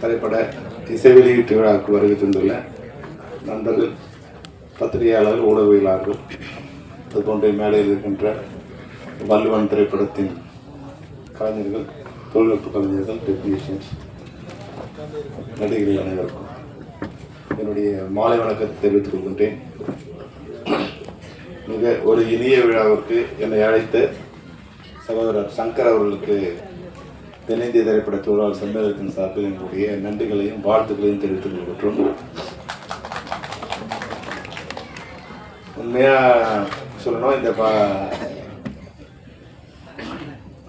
திரைப்பட இசை வெளியீட்டு விழாவுக்கு வருகை தந்துள்ள நண்பர்கள் பத்திரிகையாளர்கள் ஊடகவியலாளர்கள் அது போன்ற மேடையில் இருக்கின்ற வல்லுவன் திரைப்படத்தின் கலைஞர்கள் தொழில்நுட்ப கலைஞர்கள் டெக்னீஷியன்ஸ் நடிகர்கள் அனைவருக்கும் என்னுடைய மாலை வணக்கத்தை தெரிவித்துக் கொள்கின்றேன். மிக ஒரு இனிய விழாவிற்கு என்னை அழைத்த சகோதரர் சங்கர் அவர்களுக்கு தென்னிந்திய திரைப்பட தொழிலாளர் சம்மேளனத்தின் சார்பில் எங்களுடைய நன்றிகளையும் வாழ்த்துக்களையும் தெரிவித்துக் கொள்கின்றோம். உண்மையாக சொல்லணும் இந்த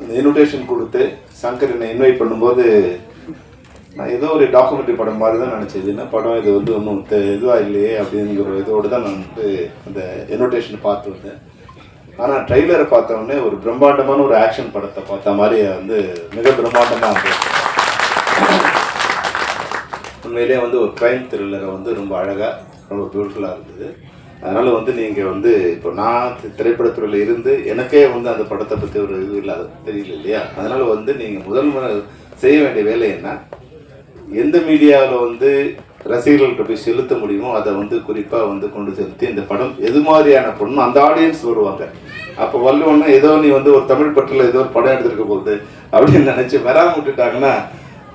இந்த இன்விடேஷன் கொடுத்து சங்கர் என்னை இன்வைட் பண்ணும்போது நான் ஏதோ ஒரு டாக்குமெண்ட்ரி படம் மாதிரி தான் நினச்சேன் என்ன படம் இது வந்து ஒன்றும் இதுவாக இல்லையே அப்படிங்கிற இதோடு தான் நான் வந்து அந்த இன்விடேஷன் பார்த்து வந்தேன். ஆனால் ட்ரெய்லரை பார்த்தோன்னே ஒரு பிரம்மாண்டமான ஒரு ஆக்ஷன் படத்தை பார்த்த மாதிரி வந்து மிக பிரம்மாண்டமாக இருந்தது. உண்மையிலே வந்து ஒரு க்ரைம் த்ரில்லரை வந்து ரொம்ப அழகாக ரொம்ப பியூட்டிஃபுல்லாக இருந்தது. அதனால் வந்து நீங்கள் வந்து இப்போ நான் திரைப்படத்துறையில் இருந்து எனக்கே வந்து அந்த படத்தை பற்றி ஒரு இது இல்லாத தெரியல இல்லையா? அதனால் வந்து நீங்கள் முதல் செய்ய வேண்டிய வேலை என்ன? எந்த மீடியாவில் வந்து ரசிகர்கள்ட்ட போய் செலுத்த முடியுமோ அதை வந்து குறிப்பாக வந்து கொண்டு செலுத்தி இந்த படம் எது மாதிரியான படம் அந்த ஆடியன்ஸ் வருவாங்க. அப்போ வல்லுவன்னா ஏதோ நீ வந்து ஒரு தமிழ் பட்டில் ஏதோ ஒரு படம் எடுத்திருக்க போகுது அப்படின்னு நினச்சி வராமல் விட்டுட்டாங்கன்னா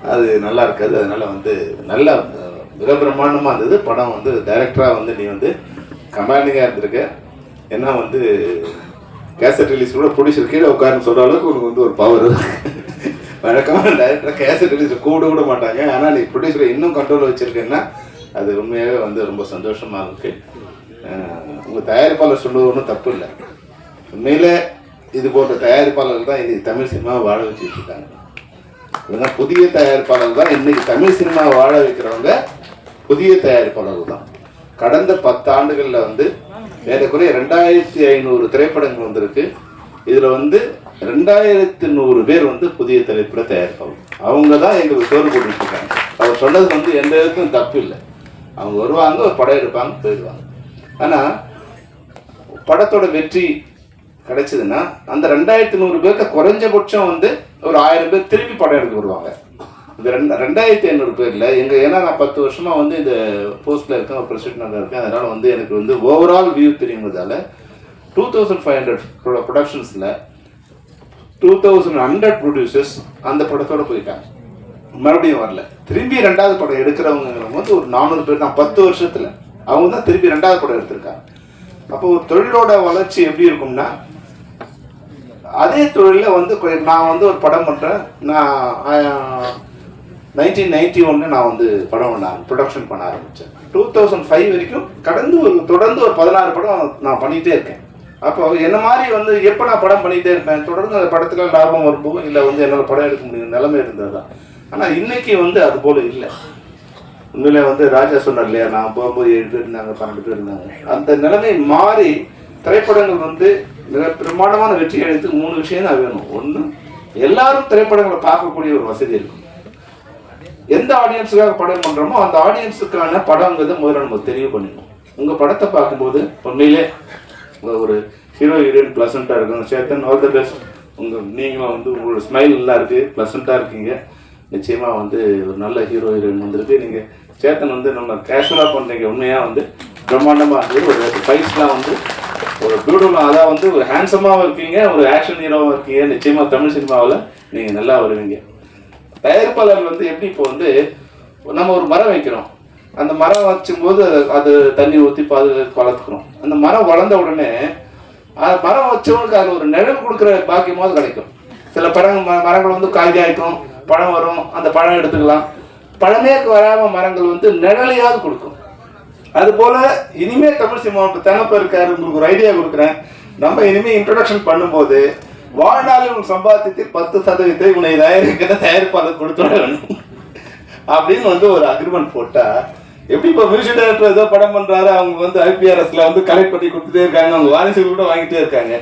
அது நல்லா இருக்காது. அதனால் வந்து நல்ல அஹ், மிக பிரம்மாண்டமாக இருந்தது. படம் வந்து டைரக்டராக வந்து நீ வந்து கமாண்டிங்காக இருந்திருக்க. ஏன்னா வந்து கேசட் ரிலீஸ் கூட ப்ரொடியூசர் கீழே உட்காருன்னு சொல்கிற அளவுக்கு உனக்கு வந்து ஒரு பவர் வழக்கமாக டைரக்டர் கேசட் ரிலீஸ் கூட விட மாட்டாங்க. ஆனால் நீ ப்ரொடியூசரை இன்னும் கண்ட்ரோல் வச்சுருக்கேன்னா அது உண்மையாகவே வந்து ரொம்ப சந்தோஷமாக இருக்குது உங்கள் தயாரிப்பாளர் சொல்லுவது ஒன்றும் தப்பு இல்லை. உண்மையில் இது போன்ற தயாரிப்பாளர்கள் தான் இன்னைக்கு தமிழ் சினிமாவை வாழ வச்சுட்டு இருக்காங்க. இல்லைன்னா புதிய தயாரிப்பாளர்கள் தான் இன்னைக்கு தமிழ் சினிமாவை வாழ வைக்கிறவங்க புதிய தயாரிப்பாளர்கள் தான். கடந்த பத்து ஆண்டுகளில் வந்து ஏறக்குறைய ரெண்டாயிரத்தி ஐநூறு திரைப்படங்கள் வந்திருக்கு. இதில் வந்து ரெண்டாயிரத்தி நூறு பேர் வந்து புதிய திரைப்பட தயாரிப்பாங்க. அவங்க தான் எங்களுக்கு சோறு போட்டுருக்காங்க அவர் சொன்னது வந்து எந்த விதத்துக்கும் தப்பு இல்லை அவங்க வருவாங்க ஒரு படம் எடுப்பாங்க போயிடுவாங்க. ஆனால் படத்தோட வெற்றி கிடைச்சதுன்னா அந்த ரெண்டாயிரத்தி நூறு பேர்த்த குறைஞ்சபட்சம் வந்து ஒரு ஆயிரம் பேர் திருப்பி படம் எடுக்க வருவாங்க. இந்த ரெண்டு ரெண்டாயிரத்தி ஐநூறு பேரில் எங்கள் ஏன்னா நான் பத்து வருஷமாக வந்து இந்த போஸ்ட்டில் இருக்கேன் பிரசிடண்டாக இருக்கேன். அதனால் வந்து எனக்கு வந்து ஓவரால் வியூ தெரியுங்கிறதால டூ தௌசண்ட் ஃபைவ் ஹண்ட்ரட் ப்ரொடக்ஷன்ஸில் டூ தௌசண்ட் ஹண்ட்ரட் ப்ரொடியூசர்ஸ் அந்த படத்தோட போயிட்டாங்க மறுபடியும் வரல. திரும்பி ரெண்டாவது படம் எடுக்கிறவங்க வந்து ஒரு நானூறு பேர் தான். பத்து வருஷத்தில் அவங்க தான் திரும்பி ரெண்டாவது படம் எடுத்திருக்காங்க. அப்போ ஒரு தொழிலோட வளர்ச்சி எப்படி இருக்கும்னா அதே தொழிலில் வந்து நான் வந்து ஒரு படம் பண்ணுறேன் நான் நைன்டீன் நைன்டி ஒன்று நான் வந்து படம் பண்ண ப்ரொடக்ஷன் பண்ண ஆரம்பித்தேன் டூ தௌசண்ட் ஃபைவ் வரைக்கும் கடந்து ஒரு தொடர்ந்து ஒரு பதினாறு படம் நான் பண்ணிகிட்டே இருக்கேன். அப்போ என்ன மாதிரி வந்து எப்போ நான் படம் பண்ணிகிட்டே இருப்பேன்? தொடர்ந்து அந்த படத்துக்கு லாபம் வரும்போது இல்லை வந்து என்னால் படம் எடுக்க முடியும்? நிலைமை இருந்தது தான் ஆனால் இன்னைக்கு வந்து அது போல் இல்லை. உண்மையிலே வந்து ராஜா சொன்னார் இல்லையா நான் போகும்போது ஏழு பேர் இருந்தாங்க பன்னெண்டு பேர் இருந்தாங்க. அந்த நிலைமை மாறி திரைப்படங்கள் வந்து மிக பிரமாண்டமான வெற்றி அடைத்து மூணு விஷயம் தான் வேணும். ஒன்று எல்லாரும் திரைப்படங்களை பார்க்கக்கூடிய ஒரு வசதி இருக்கும். எந்த ஆடியன்ஸுக்காக படம் பண்ணுறோமோ அந்த ஆடியன்ஸுக்கான படங்கிறத முதல்ல நம்ம தெளிவு பண்ணிக்கணும். உங்கள் படத்தை பார்க்கும்போது உண்மையிலே ஒரு ஹீரோ ஹீரோயின் ப்ளசண்ட்டாக இருக்கும் சேத்தன் ஆல் த பெஸ்ட் உங்கள் நீங்களும் வந்து உங்களோட ஸ்மைல் நல்லா இருக்குது ப்ளசண்ட்டாக இருக்கீங்க. நிச்சயமாக வந்து ஒரு நல்ல ஹீரோ ஹீரோயின் வந்திருக்கு. நீங்கள் சேத்தன் வந்து நம்ம கேஷுவலாக பண்ணுறீங்க உண்மையாக வந்து பிரம்மாண்டமாக இருந்தது ஒரு ஃபைட்ஸ்லாம் வந்து ஒரு பியூட்டிஃபுல் அதான் வந்து ஒரு ஹேண்ட்ஸமாகவும் இருக்கீங்க ஒரு ஆக்ஷன் ஹீரோவாக இருக்கீங்க. நிச்சயமாக தமிழ் சினிமாவில் நீங்கள் நல்லா வருவீங்க. தயாரிப்பாளர் வந்து எப்படி இப்போ வந்து நம்ம ஒரு மரம் வைக்கிறோம். அந்த மரம் வச்சும்போது அது- அது தண்ணி ஊற்றி பாதுகாத்து வளர்த்துக்கிறோம் அந்த மரம் வளர்ந்த உடனே அது மரம் வச்சவனுக்கு அது ஒரு நிழல் கொடுக்குற பாக்கியமாவது கிடைக்கும். சில பழங்கள் ம- மரங்கள் வந்து காய் பழம் வரும் அந்த பழம் எடுத்துக்கலாம். பழமே வராமல் மரங்கள் வந்து நிழலையாவது கொடுக்கும். அதுபோல் இனிமேல் தமிழ் சினிமாவுக்கு தனப்ப இருக்காரு உங்களுக்கு ஒரு ஐடியா கொடுக்குறேன். நம்ம இனிமேல் இன்ட்ரடக்ஷன் பண்ணும்போது வாழ்நாளில் உன் சம்பாத்தியத்தில் பத்து சதவீதத்தை உன்னை தயாரிக்கிற தயாரிப்பாளர் கொடுத்துட வேணும் அப்படின்னு வந்து ஒரு அக்ரிமெண்ட் போட்டால் எப்படி இப்போ மியூசிக் டைரக்டர் ஏதோ படம் பண்றாரு அவங்க வந்து ஐபிஆர்எஸ்ல வந்து கலெக்ட் பண்ணி கொடுத்துட்டே இருக்காங்க அவங்க வாரிசுகள் கூட வாங்கிட்டே இருக்காங்க.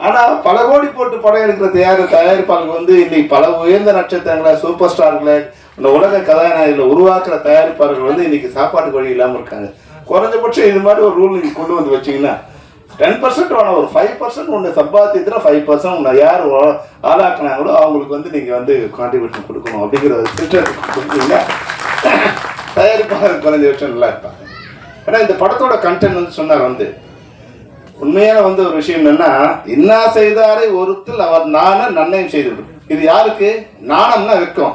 ஆனா பல கோடி போட்டு படம் எடுக்கிற தயார் தயாரிப்பாளர்கள் வந்து இன்னைக்கு பல உயர்ந்த நட்சத்திரங்களை சூப்பர் ஸ்டார்களை இந்த உலக கதாநாயகிகளை உருவாக்குற தயாரிப்பாளர்கள் வந்து இன்னைக்கு சாப்பாட்டுக்கு வழி இல்லாமல் இருக்காங்க. குறைஞ்சபட்சம் இது மாதிரி ஒரு ரூல் நீங்க கொண்டு வந்து வச்சீங்கன்னா டென் பர்சன்ட் வேணாம் ஒரு ஃபைவ் பர்சன்ட் ஒன்று சம்பாத்தியத்தில் ஃபைவ் பர்சன்ட் உன்னை யார் ஆளாக்குனாங்களோ அவங்களுக்கு வந்து நீங்கள் வந்து கான்ட்ரிபியூஷன் கொடுக்கணும் அப்படிங்கிற திட்டம் கொடுத்தீங்கன்னா தயாரிப்பாளர் குறைஞ்சபட்சம் நல்லா இருப்பாங்க. ஏன்னா இந்த படத்தோட கண்டென்ட் வந்து சொன்னார் வந்து உண்மையான வந்து ஒரு விஷயம் என்னன்னா என்ன செய்தாரை ஒருத்தில் அவர் நான நன்னயம் செய்துவிடும். இது யாருக்கு? நாணம்னா வெக்கம்.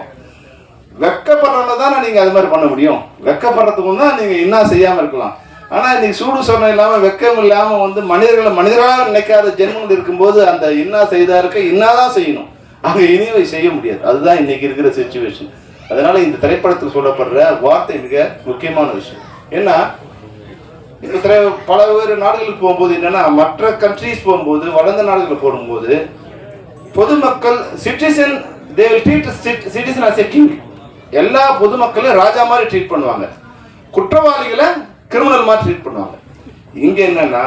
வெக்கப்படுறதுல தானே நீங்கள் அது மாதிரி பண்ண முடியும். வெக்கப்படுறதுக்கு தான் நீங்கள் என்ன செய்யாமல் இருக்கலாம். ஆனால் இன்னைக்கு சூடு சொன்ன இல்லாமல் வெக்கம் இல்லாமல் வந்து மனிதர்களை மனிதராக நினைக்காத ஜென்மங்கள் இருக்கும்போது அந்த இன்னா செய்தாருக்கு இன்னாதான் செய்யணும். அங்கே இனிவை செய்ய முடியாது. அதுதான் இன்னைக்கு இருக்கிற சுச்சுவேஷன் அதனால இந்த திரைப்படத்தில் சொல்லப்படுற வார்த்தை மிக முக்கியமான விஷயம். ஏன்னா இப்போ திரை பல வேறு நாடுகளுக்கு போகும்போது என்னன்னா மற்ற கண்ட்ரீஸ் போகும்போது வளர்ந்த நாடுகளுக்கு போகும்போது பொதுமக்கள் citizen they will treat citizen as a king எல்லா பொதுமக்களையும் ராஜா மாதிரி ட்ரீட் பண்ணுவாங்க. குற்றவாளிகளை கிரிமினல் மாதிரி ட்ரீட் பண்ணுவாங்க. இங்கே என்னன்னா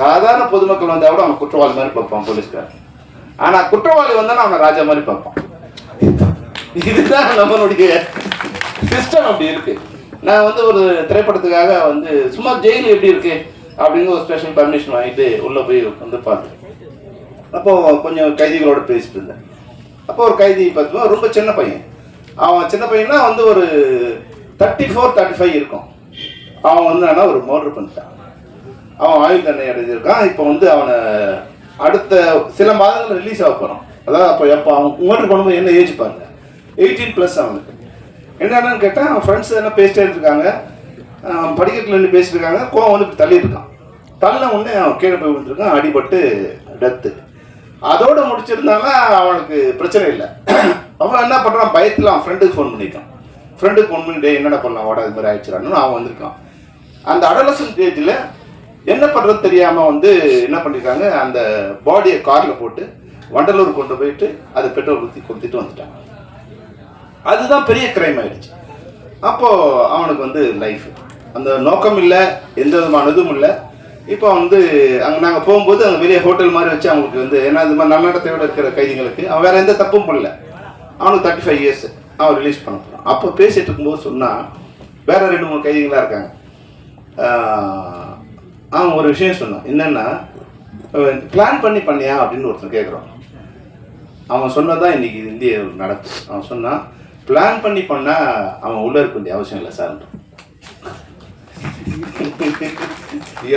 சாதாரண பொதுமக்கள் வந்தால் கூட அவன் குற்றவாளி மாதிரி பார்ப்பான் போலீஸ்காரன். ஆனால் குற்றவாளி வந்தால் அவன் ராஜா மாதிரி பார்ப்பான். இதுதான் நம்மளுடைய சிஸ்டம் அப்படி இருக்கு. நான் வந்து ஒரு திரைப்படத்துக்காக வந்து சும்மா ஜெயில் எப்படி இருக்கு அப்படின்னு ஒரு ஸ்பெஷல் பர்மிஷன் வாங்கிட்டு உள்ளே போய் வந்து பார்த்தேன். அப்போ கொஞ்சம் கைதிகளோட பேசிட்டு இருந்தேன். அப்போ ஒரு கைதி பார்த்தோம்னா ரொம்ப சின்ன பையன். அவன் சின்ன பையனா வந்து ஒரு தேர்ட்டி ஃபோர் தேர்ட்டி ஃபைவ் இருக்கும். அவன் வந்து ஆனால் ஒரு மோட்ரு பண்ணிட்டான். அவன் ஆயுள் தண்டனை அடைஞ்சிருக்கான். இப்போ வந்து அவனை அடுத்த சில மாதங்கள் ரிலீஸ் ஆக போகிறான் அதாவது அப்போ எப்போ அவன் மோட்ரு பண்ணும்போது என்ன ஏஜ் பாருங்க. எயிட்டீன் ப்ளஸ் அவனுக்கு என்னென்னு கேட்டால் அவன் ஃப்ரெண்ட்ஸ் எல்லாம் பேசிட்டே இருக்காங்க படிக்கட்டில் நின்று பேசியிருக்காங்க கோவம் வந்து இப்படி தள்ளி இருக்கான். தள்ளின உடனே அவன் கீழே போய் விழுந்திருக்கான். அடிபட்டு டெத்து அதோடு முடிச்சிருந்தாலும் அவனுக்கு பிரச்சனை இல்லை. அவன் என்ன பண்ணுறான் பயத்தில் அவன் ஃப்ரெண்டுக்கு ஃபோன் பண்ணியிருக்கான் ஃப்ரெண்டுக்கு ஃபோன் பண்ணி டே என்னடா பண்ணலாம்? வாடா இது மாதிரி ஆயிடுச்சிடான்னு அவன் வந்திருக்கான். அந்த அடலசன் ஸ்டேஜில் என்ன பண்ணுறது தெரியாமல் வந்து என்ன பண்ணியிருக்காங்க அந்த பாடியை காரில் போட்டு வண்டலூர் கொண்டு போயிட்டு அதை பெட்ரோல் ஊற்றி கொடுத்துட்டு வந்துட்டாங்க அதுதான் பெரிய கிரைம் ஆயிடுச்சு. அப்போது அவனுக்கு வந்து லைஃப் அந்த நோக்கம் இல்லை எந்த விதமான இதுவும் இல்லை. இப்போ வந்து அங்கே நாங்கள் போகும்போது அங்கே வெளியே ஹோட்டல் மாதிரி வச்சு அவங்களுக்கு வந்து ஏன்னா இது மாதிரி நல்லடத்தையோடு இருக்கிற கைதிகளுக்கு அவன் வேறு எந்த தப்பும் பண்ணல. அவனுக்கு தேர்ட்டி ஃபைவ் இயர்ஸ் அவன் ரிலீஸ் பண்ண போகிறான் அப்போ பேசிட்டு இருக்கும்போது சொன்னால் வேற ரெண்டு மூணு கைதிகளாக இருக்காங்க. அவன் ஒரு விஷயம் சொன்னான். என்னென்னா பிளான் பண்ணி பண்ணியா அப்படின்னு ஒருத்தன் கேட்குறான் அவன் சொன்னதான் இன்னைக்கு இந்திய நடக்கும் அவன் சொன்னான் பிளான் பண்ணி பண்ணா அவன் உள்ள இருக்க வேண்டிய அவசியம் இல்லை சார்.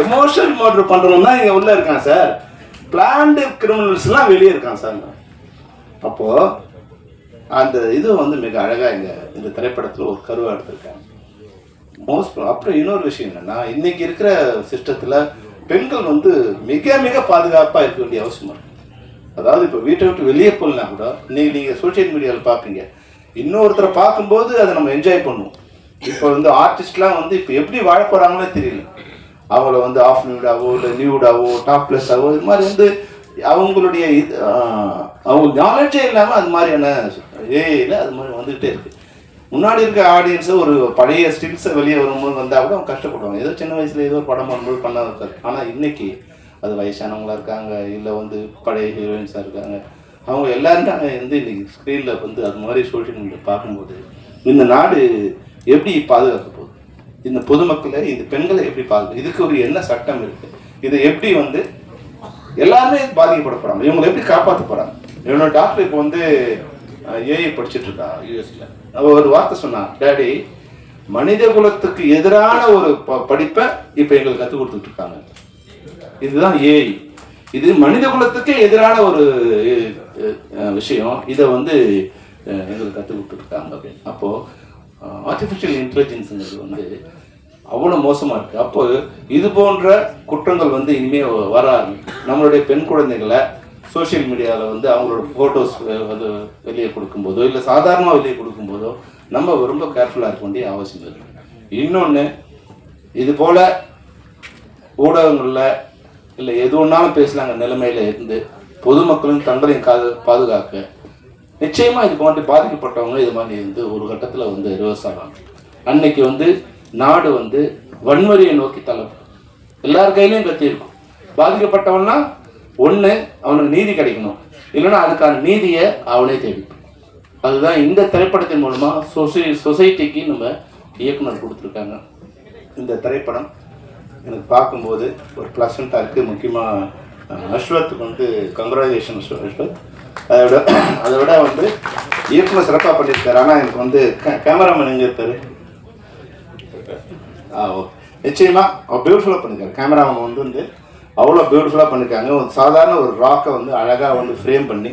எமோஷனல் மோட்ரு பண்ணுறவன் தான் இங்க உள்ள இருக்கான் சார். பிளான்டு கிரிமினல்ஸ்லாம் வெளியே இருக்கான் சார். அப்போ அந்த இது வந்து மிக அழகா இங்க இந்த திரைப்படத்துல ஒரு கருவா எடுத்திருக்காங்க. மோஸ்ட் அப்புறம் இன்னொரு விஷயம் என்னன்னா இன்னைக்கு இருக்கிற சிஸ்டத்துல பெண்கள் வந்து மிக மிக பாதுகாப்பா இருக்க வேண்டிய அவசியம் இருக்கு. அதாவது இப்போ வீட்டை விட்டு வெளியே போகலாம் கூட இன்னைக்கு நீங்கள் சோஷியல் மீடியாவில் பார்ப்பீங்க இன்னொருத்தரை பார்க்கும்போது அதை நம்ம என்ஜாய் பண்ணுவோம். இப்போ வந்து ஆர்டிஸ்ட்லாம் வந்து இப்போ எப்படி வாழ போகிறாங்களே தெரியல. அவங்கள வந்து ஆஃப் நியூடாவோ இல்லை நியூடாவோ டாப் ப்ளஸ்ஸாவோ இது மாதிரி வந்து அவங்களுடைய இது அவங்க நாலேஜே இல்லாமல் அது மாதிரியான ஏஐயில் அது மாதிரி வந்துகிட்டே இருக்குது முன்னாடி இருக்க ஆடியன்ஸு ஒரு பழைய ஸ்டில்ஸை வெளியே வரும்போது வந்தால் கூட அவங்க கஷ்டப்படுவாங்க. ஏதோ சின்ன வயசில் ஏதோ ஒரு படம் வரும்போது பண்ண இருக்காரு ஆனால் இன்றைக்கி அது வயசானவங்களாக இருக்காங்க இல்லை வந்து பழைய ஹீரோயின்ஸாக இருக்காங்க. அவங்க எல்லாருமே அங்கே வந்து இன்னைக்கு ஸ்க்ரீனில் வந்து அது மாதிரி சோஷியல் மீடியா பார்க்கும்போது இந்த நாடு எப்படி பாதுகாக்க போகுது? இந்த பொதுமக்களை இந்த பெண்களை எப்படி பாதுகாக்க இதுக்கு ஒரு என்ன சட்டம் இருக்குது இதை எப்படி வந்து எல்லாருமே பாதிக்கப்பட போகிறாங்க இவங்களை எப்படி காப்பாற்ற போகிறாங்க என்னோட டாக்டர் இப்போ வந்து ஏஐ படிச்சுட்டு இருக்கா யூஎஸ்ல அவள் ஒரு வார்த்தை சொன்னா டேடி மனித குலத்துக்கு எதிரான ஒரு ப- படிப்பை இப்போ எங்களுக்கு கற்றுக் கொடுத்துட்டு இருக்காங்க. இதுதான் ஏஐ இது மனித குலத்துக்கு எதிரான ஒரு விஷயம். இதை வந்து எங்களுக்கு கற்றுக் கொடுத்துருக்காங்க அப்படின்னு. அப்போது ஆர்டிஃபிஷியல் இன்டெலிஜென்ஸுங்கிறது வந்து அவ்வளோ மோசமாக இருக்குது அப்போ இது போன்ற குற்றங்கள் வந்து இனிமேல் வர நம்மளுடைய பெண் குழந்தைகளை சோஷியல் மீடியாவில் வந்து அவங்களோட ஃபோட்டோஸ் வந்து வெளியே கொடுக்கும்போதோ இல்லை சாதாரணமாக வெளியே கொடுக்கும்போதோ நம்ம ரொம்ப கேர்ஃபுல்லாக இருக்க வேண்டிய அவசியம் இருக்குது இன்னொன்று இது போல் ஊடகங்களில் இல்லை எது ஒன்றாலும் பேசலாங்க நிலைமையில இருந்து பொதுமக்களும் தங்களையும் காது பாதுகாக்க. நிச்சயமாக இது மாதிரி பாதிக்கப்பட்டவங்க இது மாதிரி வந்து ஒரு கட்டத்தில் வந்து ரிவர்ஸ் ஆவாங்க. அன்னைக்கு வந்து நாடு வந்து வன்முறையை நோக்கி தள்ளப்படும் எல்லார் கையிலையும் கத்தி இருக்கும். பாதிக்கப்பட்டவன்னா ஒன்று அவனுக்கு நீதி கிடைக்கணும். இல்லைன்னா அதுக்கான நீதியை அவனே தேடிப்பான். அதுதான் இந்த திரைப்படத்தின் மூலமாக சொசை சொசைட்டிக்கு நம்ம இயக்குனர் கொடுத்துருக்காங்க. இந்த திரைப்படம் எனக்கு பார்க்கும்போது ஒரு ப்ளசண்ட்டாக இருக்குது முக்கியமாக அஸ்வத்துக்கு வந்து கங்க்ராச்சுலேஷன் அஸ்வத். அதை விட அதை விட வந்து இயக்குனர் சிறப்பாக பண்ணியிருக்காரு. ஆனால் எனக்கு வந்து கேமராமேன் எங்கே இருக்காரு? ஆ ஓகே நிச்சயமா பியூட்டிஃபுல்லாக பண்ணியிருக்காரு. கேமராமேன் வந்து வந்து அவ்வளோ பியூட்டிஃபுல்லாக பண்ணியிருக்காங்க. ஒரு சாதாரண ஒரு ராக்கை வந்து அழகாக வந்து ஃப்ரேம் பண்ணி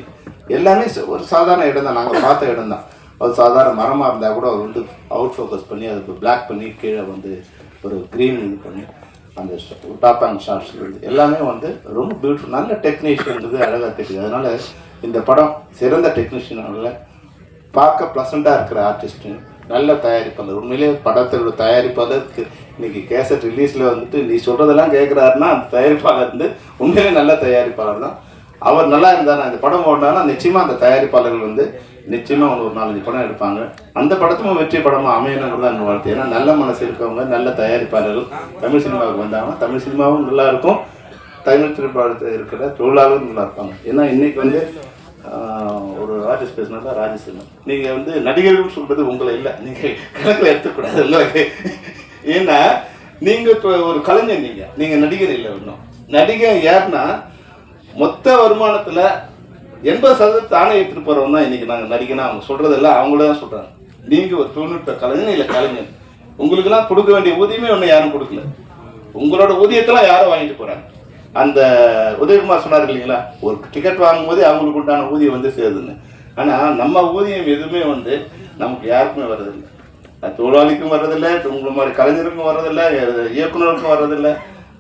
எல்லாமே ஒரு சாதாரண இடம் தான். நாங்கள் பார்த்த இடம் தான். அது சாதாரண மரமாக இருந்தால் கூட அவர் வந்து அவுட் ஃபோக்கஸ் பண்ணி அதுக்கு பிளாக் பண்ணி கீழே வந்து ஒரு க்ரீன் இது பண்ணி அந்த டாப்பாங் அண்ட் எல்லாமே வந்து ரொம்ப பியூட்டிஃபுல் நல்ல டெக்னீஷியன்றது அழகாக தெரியுது. அதனால் இந்த படம் சிறந்த டெக்னீஷியனால பார்க்க ப்ளசண்ட்டாக இருக்கிற ஆர்டிஸ்ட்டு நல்ல தயாரிப்பாளர். உண்மையிலேயே படத்தோட தயாரிப்பாளருக்கு இன்னைக்கு கேசட் ரிலீஸில் வந்துட்டு நீ சொல்கிறதெல்லாம் கேட்குறாருன்னா அந்த தயாரிப்பாளர் வந்து உண்மையிலே நல்ல தயாரிப்பாளர் தான். அவர் நல்லா இருந்தார் அந்த படம் ஓடினாலும் நிச்சயமாக அந்த தயாரிப்பாளர்கள் வந்து நிச்சயமாக அவங்க ஒரு நாலஞ்சு படம் எடுப்பாங்க. அந்த படத்தும் வெற்றி படமாக அமையணுங்கிறது தான் வாழ்த்து ஏன்னா நல்ல மனசு இருக்கவங்க நல்ல தயாரிப்பாளர்கள் தமிழ் சினிமாவுக்கு வந்தாங்கன்னா தமிழ் சினிமாவும் நல்லா இருக்கும் தமிழ் திரைப்படத்தில் இருக்கிற தொழிலாளரும் நல்லா இருப்பாங்க ஏன்னா இன்னைக்கு வந்து ஆஹ், ஒரு ஆர்டிஸ்ட் பேசினா சினிமா. நீங்கள் வந்து நடிகர்கள் சொல்றது உங்களை இல்லை. நீங்கள் கணக்கில் எடுத்துக்கூடாது. உங்களுக்கு ஏன்னா நீங்கள் இப்போ ஒரு கலைஞர் நீங்கள் நீங்கள் நடிகர் இல்லை இன்னும். நடிகர் யாருன்னா மொத்த வருமானத்துல எண்பது சதவீதம் தானே எடுத்துட்டு போறவங்க தான் இன்னைக்கு நாங்க நடிக்கணும் அவங்க சொல்றதெல்லாம் அவங்களே தான் சொல்றாங்க. நீங்க ஒரு தொழில்நுட்ப கலைஞர் இல்ல கலைஞர். உங்களுக்கெல்லாம் கொடுக்க வேண்டிய ஊதியமே ஒன்றும் யாரும் கொடுக்கல. உங்களோட ஊதியத்தெல்லாம் யாரும் வாங்கிட்டு போறாங்க. அந்த உதயகுமார் சொன்னார் இல்லைங்களா ஒரு டிக்கெட் வாங்கும்போது அவங்களுக்கு உண்டான ஊதியம் வந்து சேருதுன்னு. ஆனா நம்ம ஊதியம் எதுவுமே வந்து நமக்கு யாருக்குமே வர்றதில்லை. தொழிலாளிக்கும் வர்றதில்லை உங்களை மாதிரி கலைஞருக்கும் வர்றதில்லை இயக்குனருக்கும் வர்றதில்லை.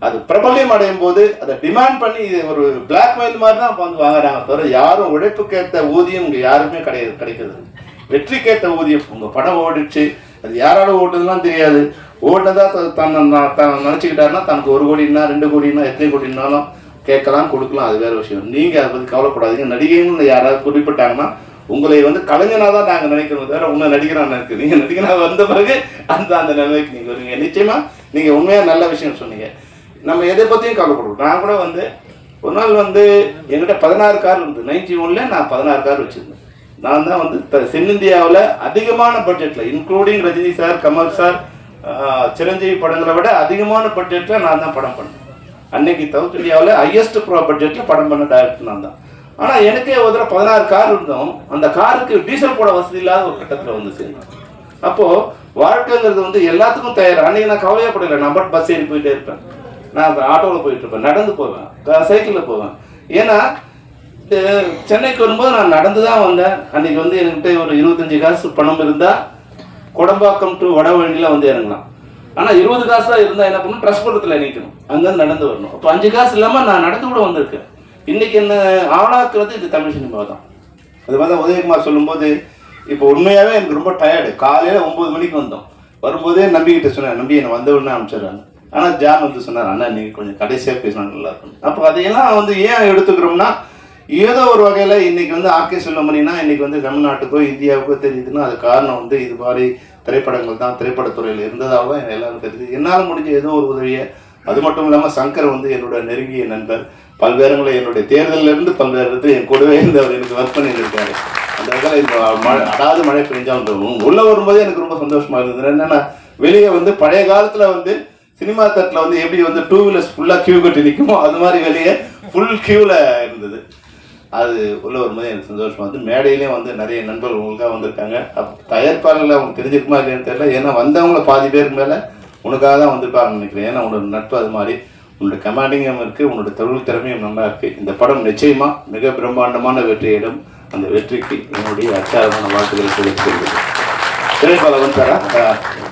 அது பிரபல்யம் அடையும் போது அதை டிமாண்ட் பண்ணி இது ஒரு பிளாக்மெயில் மாதிரி தான் வந்து வாங்குறாங்க தவிர யாரும் உழைப்புக்கேற்ற ஊதியம் இங்கே யாருமே கிடையாது கிடைக்கிறது இல்ல. வெற்றிக்கேற்ற ஊதியம். உங்க படம் ஓடிச்சு அது யாரால ஓடுதுலாம் தெரியாது. ஓட்டதா தான் தான் நினச்சிக்கிட்டாருன்னா தனக்கு ஒரு கோடினா ரெண்டு கோடினா எத்தனை கோடினாலும் கேட்கலாம் கொடுக்கலாம். அது வேற விஷயம். நீங்க அதை பத்தி கவலைப்படாதீங்க. நடிகைன்னு யாராவது குறிப்பிட்டாங்கன்னா உங்களை வந்து கலைஞனாக தான் நாங்கள் நினைக்கிறோம் தவிர உங்களை நடிகனா நினைக்கு நீங்க நடிகனா வந்த பிறகு அந்த அந்த நிலைமைக்கு நீங்க வருவீங்க. நிச்சயமா நீங்க உண்மையா நல்ல விஷயம் சொன்னீங்க. நம்ம எதை பற்றியும் கவலைப்படுவோம் நான் கூட வந்து ஒரு நாள் வந்து என்கிட்ட பதினாறு கார் இருந்தது. நைன்டி ஒன்ல நான் பதினாறு கார் வச்சுருந்தேன். நான் தான் வந்து தென்னிந்தியாவில் அதிகமான பட்ஜெட்டில் including Rajini sir Kamal sir Chiranjeevi படங்களை விட அதிகமான பட்ஜெட்டில் நான் தான் படம் பண்ணேன். அன்னைக்கு சவுத் இந்தியாவில் ஹையஸ்ட் ப்ரோ பட்ஜெட்டில் படம் பண்ண டேரக்டர் நான் தான். ஆனால் எனக்கே ஒரு தடவை பதினாறு கார் இருந்தோம். அந்த காருக்கு டீசல் போட வசதி இல்லாத ஒரு கட்டத்தில் வந்து சேர்ந்தேன் அப்போது வாழ்க்கைங்கிறது வந்து எல்லாத்துக்கும் தயார்? அன்னைக்கு நான் கவலையப்படலை நான் பட் பஸ் ஏறி போயிட்டே இருப்பேன். நான் ஆட்டோவில் போயிட்டு இருப்பேன் நடந்து போவேன். சைக்கிளில் போவேன். ஏன்னா சென்னைக்கு வரும்போது நான் நடந்து தான் வந்தேன். அன்றைக்கி வந்து என்கிட்ட ஒரு இருபத்தஞ்சி காசு பணம் இருந்தால் குடம்பாக்கம் டு வடவழியில் வந்து இறங்கலாம் ஆனால் இருபது காசு தான் இருந்தால் என்ன பண்ணணும்? ட்ரஸ்புரத்தில் நிற்கணும் அங்கேருந்து நடந்து வரணும். அப்போ அஞ்சு காசு இல்லாமல் நான் நடந்து கூட வந்திருக்கேன். இன்றைக்கி என்ன ஆளாக்குறது இது தமிழ் சினிமா தான். அது மாதிரி தான் உதயகுமார் சொல்லும்போது இப்போ உண்மையாகவே எனக்கு ரொம்ப டயர்டு காலையில் ஒம்பது மணிக்கு வந்தோம். வரும்போதே நம்பிக்கிட்ட சொன்னேன் நம்பி என்னை வந்த உடனே அனுப்பிச்சிடுறாங்க. ஆனால் ஜான் வந்து சொன்னார் அண்ணா நீங்கள் கொஞ்சம் கடைசியாக பேசினா நல்லா இருக்கும். அப்போ அதையெல்லாம் வந்து ஏன் எடுத்துக்கிறோம்னா ஏதோ ஒரு வகையில் இன்றைக்கி வந்து ஆர்கே செல்வமணினா இன்றைக்கி வந்து தமிழ்நாட்டுக்கோ இந்தியாவுக்கோ தெரியுதுன்னா அது காரணம் வந்து இது மாதிரி திரைப்படங்கள் தான் திரைப்படத்துறையில் இருந்ததாக தான் எனக்கு எல்லாரும் தெரியுது. என்னால் முடிஞ்ச ஏதோ ஒரு உதவியை அது மட்டும் இல்லாமல் சங்கர் வந்து என்னோட நெருங்கிய நண்பர். பல்வேறுங்களை என்னுடைய தேர்தலில் இருந்து பல்வேறு இடத்துல என் கூடவே இருந்து அவர் எனக்கு ஒர்க் பண்ணிட்டு இருக்காரு அந்த வகையில் இப்போ மழை அடாது மழை பெஞ்சாலும் உள்ளே வரும்போது எனக்கு ரொம்ப சந்தோஷமாக இருந்தது. என்னென்னா வெளியே வந்து பழைய காலத்தில் வந்து சினிமா தட்டில் வந்து எப்படி வந்து டூ வீலர்ஸ் ஃபுல்லாக கியூ கட்டி நிற்குமோ அது மாதிரி வெளியே ஃபுல் கியூவில் இருந்தது. அது உள்ள வரும்போது எனக்கு சந்தோஷமாக வந்து மேடையிலேயும் வந்து நிறைய நண்பர்கள் உங்களுக்காக வந்திருக்காங்க. அப் தயாரிப்பாளர்கள் அவங்க தெரிஞ்சிருக்குமா இல்லையான்னு தெரியல. ஏன்னா வந்தவங்கள பாதி பேருக்கு மேலே உனக்காக தான் வந்திருப்பாங்கன்னு நினைக்கிறேன். ஏன்னா உன்னோட நட்பு அது மாதிரி. உன்னோட கமாண்டிங்கும் இருக்குது உன்னோட தொழில் திறமையும் நல்லா இருக்குது இந்த படம் நிச்சயமாக மிக பிரம்மாண்டமான வெற்றியிடும் அந்த வெற்றிக்கு என்னுடைய அச்சாரமான வாழ்த்துக்களை தெரிவித்துக் சுரேஷ் பாலா